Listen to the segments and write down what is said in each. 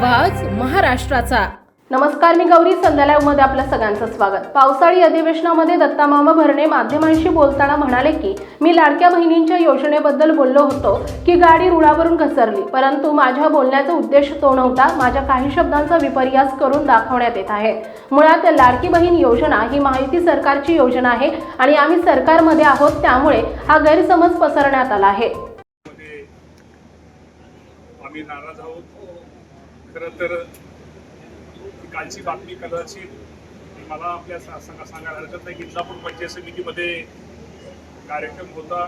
महाराष्ट्राचा. नमस्कार मी गौरी संध्यालयमध्ये आपल्या सगळ्यांचं स्वागत. पावसाळी अधिवेशनामध्ये दत्तामामा भरणे माध्यमांशी बोलताना म्हणाले की मी लाडक्या बहिणींच्या योजनेबद्दल बोललो होतो की गाडी रुळावरून घसरली परंतु माझ्या बोलण्याचा उद्देश तो नव्हता. माझ्या काही शब्दांचा विपर्यास करून दाखवण्यात येत आहे. मुळात लाडकी बहीण योजना ही माहिती सरकारची योजना आहे आणि आम्ही सरकारमध्ये आहोत त्यामुळे हा गैरसमज पसरण्यात आला आहे. आम्ही नाराज आहोत. खरं तर कालची बातमी कदाचित मला आपल्या सांगा सांगायला हरकत नाही इंदापूर पंचायत समितीमध्ये कार्यक्रम होता.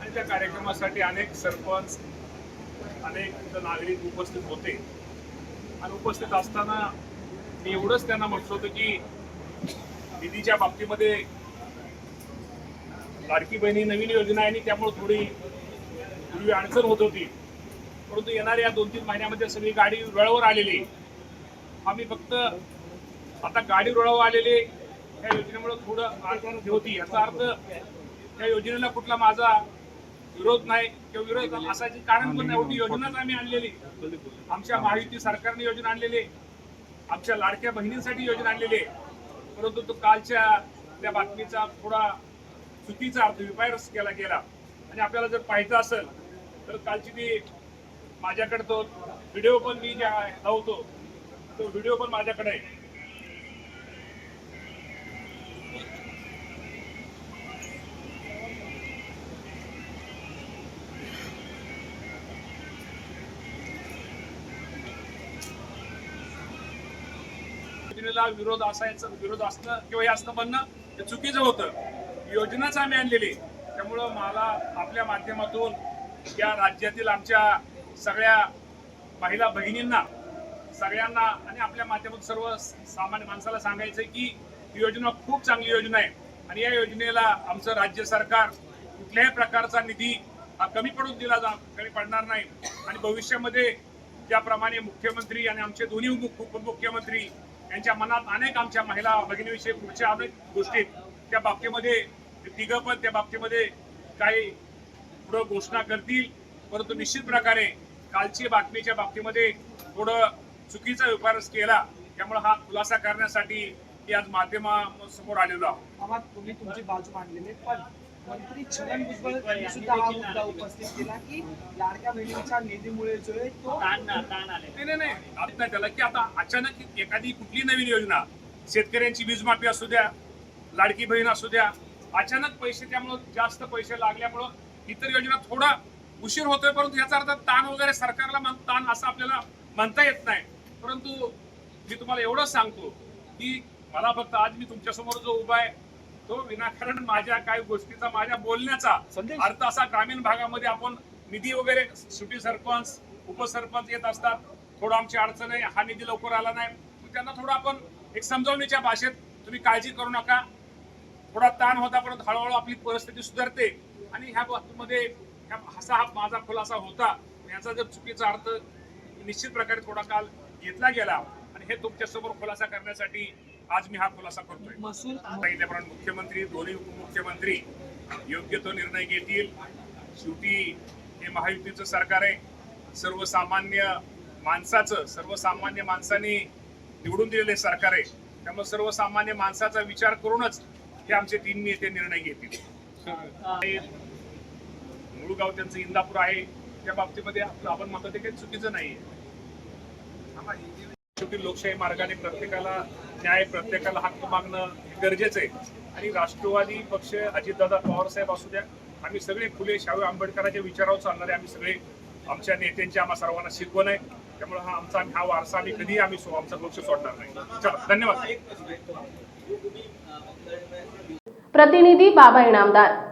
आणि त्या कार्यक्रमासाठी अनेक सरपंच अनेक नागरिक उपस्थित होते. आणि उपस्थित असताना मी एवढंच त्यांना म्हटलं होतं की निधीच्या बाबतीमध्ये लाडकी बहिणी नवीन योजना आहे आणि त्यामुळे थोडी पूर्वी अडचण होत होती. परंतु येणाऱ्या दोन तीन महिन्यामध्ये सगळी गाडी रुळावर आलेली. आम्ही फक्त आता गाडी रुळावर आलेली या योजनेमुळे थोडं अडचण होती. याचा अर्थ या योजनेला कुठला माझा विरोध नाही किंवा विरोध असायचे कारण पण नाही. एवढी योजनाच आम्ही आणलेली. आमच्या महायुती सरकारने योजना आणलेली. आमच्या लाडक्या बहिणींसाठी योजना आणलेली. आहे. परंतु तो कालच्या त्या बातमीचा थोडा चुकीचा अर्थ विपायरस केला गेला. आणि आपल्याला जर पाहायचं असेल तर कालची ती माझ्याकडे तो व्हिडिओ पण मी ज्या लावतो तो व्हिडिओ पण माझ्याकडे आहे. विरोध असायचं विरोध असणं किंवा हे असणं म्हणणं हे चुकीचं होतं. योजनाच आम्ही आणलेली. त्यामुळं मला आपल्या माध्यमातून या राज्यातील आमच्या सगळ्या महिला भगिनींना सगळ्यांना आणि आपल्या माध्यमातून सर्व सामान्य माणसाला सांगायचं की ही योजना खूप चांगली योजना आहे. आणि या योजनेला आमचं राज्य सरकार कुठल्याही प्रकारचा निधी हा कमी पडून दिला जा कमी पडणार नाही. आणि भविष्यामध्ये ज्याप्रमाणे मुख्यमंत्री आणि आमचे दोन्ही उप- उपमुख्यमंत्री यांच्या मनात अनेक आमच्या महिला भगिनीविषयी पुढच्या अनेक गोष्टी आहेत. त्या बाबतीमध्ये तिघं पण त्या बाबतीमध्ये काही पुढं घोषणा करतील. परंतु निश्चित प्रकारे कालची बातमीच्या बाबतीमध्ये थोडं चुकीचा विपारस केला त्यामुळे हा खुलासा करण्यासाठी मी आज माध्यमासमोर आलेलो आहोत. तुम्ही तुमची बाजू मांडलेली पण मंत्री छगन भुजबळ यांनी सुद्धा हा मुद्दा उपस्थित केला की लाडक्या बहिणीच्या निधीमुळे जो आहे तो नाही नाही नाही नाही त्याला की आता अचानक एखादी कुठली नवीन योजना शेतकऱ्यांची वीज माफी असू द्या लाडकी बहीण असू द्या अचानक पैसे त्यामुळं जास्त पैसे लागल्यामुळं इतर योजना थोडा उशीर होतोय परंतु याचा अर्थ ताण वगैरे सरकारला मान- ताण असं आपल्याला म्हणता येत नाही. परंतु मी तुम्हाला एवढंच सांगतो की मला फक्त आज मी तुमच्यासमोर जो उभा आहे तो विनाकारण माझ्या काही गोष्टीचा माझ्या बोलण्याचा अर्थ असा ग्रामीण भागामध्ये आपण निधी वगैरे सुटी सरपंच उपसरपंच येत असतात. थोडं आमची अडचण आहे हा निधी लवकर आला नाही. त्यांना थोडं आपण एक समजावणीच्या भाषेत तुम्ही काळजी करू नका. थोडा ताण होता परंतु हळूहळू आपली परिस्थिती सुधारते. आणि ह्या बाबतीमध्ये असा हा माझा खुलासा होता? याचा जर चुकीचा अर्थ निश्चित प्रकारे थोडा काल घेतला गेला आणि हे तुमच्यासमोर खुलासा करण्यासाठी आज मी हा खुलासा करतोय. सांगितल्याप्रमाणे मुख्यमंत्री दोन्ही उपमुख्यमंत्री योग्य तो निर्णय घेतील. शेवटी हे महायुतीचं सरकार आहे. सर्वसामान्य माणसाचं सर्वसामान्य माणसाने निवडून दिलेले सरकार आहे. त्यामुळे सर्वसामान्य माणसाचा विचार करूनच हे आमचे तीन नेते निर्णय घेतील. हे त्यांचं इंदापूर आहे त्या बाबतीमध्ये आपण म्हणतो ते काही चुकीचं नाहीये शेवटी लोकशाही मार्गाने प्रत्येकाला न्याय प्रत्येकाला हक्क मागणं गरजेचं आहे आणि राष्ट्रवादी पक्ष अजितदादा पवार साहेब असू द्या आम्ही सगळे फुले शाहू आंबेडकरांच्या विचारावर चालणारे आम्ही सगळे आमच्या नेत्यांची आम्हा सर्वांना शिकवण आहे त्यामुळे हा आमचा हा वारसा आम्ही कधीही आम्ही आमचा पक्ष सोडणार नाही चला धन्यवाद प्रतिनिधी बाबा इनामदार